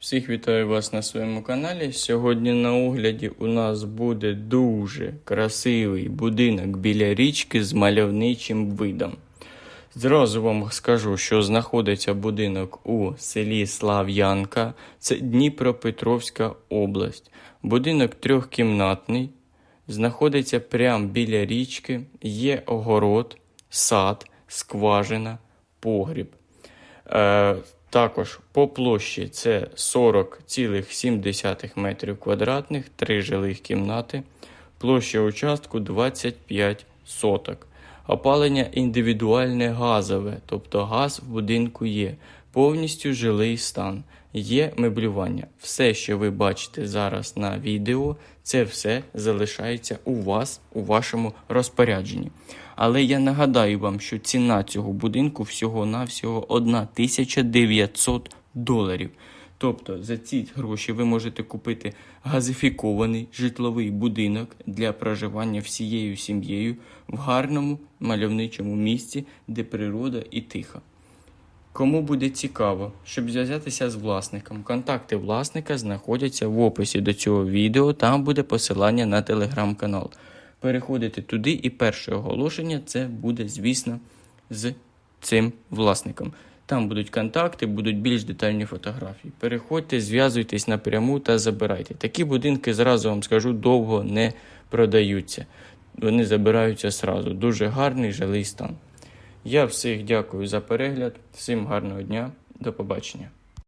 Всіх вітаю вас на своєму каналі. Сьогодні на огляді у нас буде дуже красивий будинок біля річки з мальовничим видом. Зразу вам скажу, що знаходиться будинок у селі Слав'янка, це Дніпропетровська область. Будинок трьохкімнатний, знаходиться прямо біля річки, є огород, сад, скважина, погріб. Е, також по площі це 40,7 метрів квадратних, три жилих кімнати, площа участку 25 соток. Опалення індивідуальне газове, тобто газ в будинку є, повністю жилий стан, є меблювання. Все, що ви бачите зараз на відео, це все залишається у вас, у вашому розпорядженні. Але я нагадаю вам, що ціна цього будинку всього-навсього 1900 доларів. Тобто за ці гроші ви можете купити газифікований житловий будинок для проживання всією сім'єю в гарному мальовничому місці, де природа і тиха. Кому буде цікаво, щоб зв'язатися з власником, контакти власника знаходяться в описі до цього відео. Там буде посилання на телеграм-канал. Переходите туди, і перше оголошення це буде, звісно, з цим власником. Там будуть контакти, будуть більш детальні фотографії. Переходьте, зв'язуйтесь напряму та забирайте. Такі будинки, зразу вам скажу, довго не продаються. Вони забираються зразу. Дуже гарний жилий стан. Я всіх дякую за перегляд, всім гарного дня, до побачення.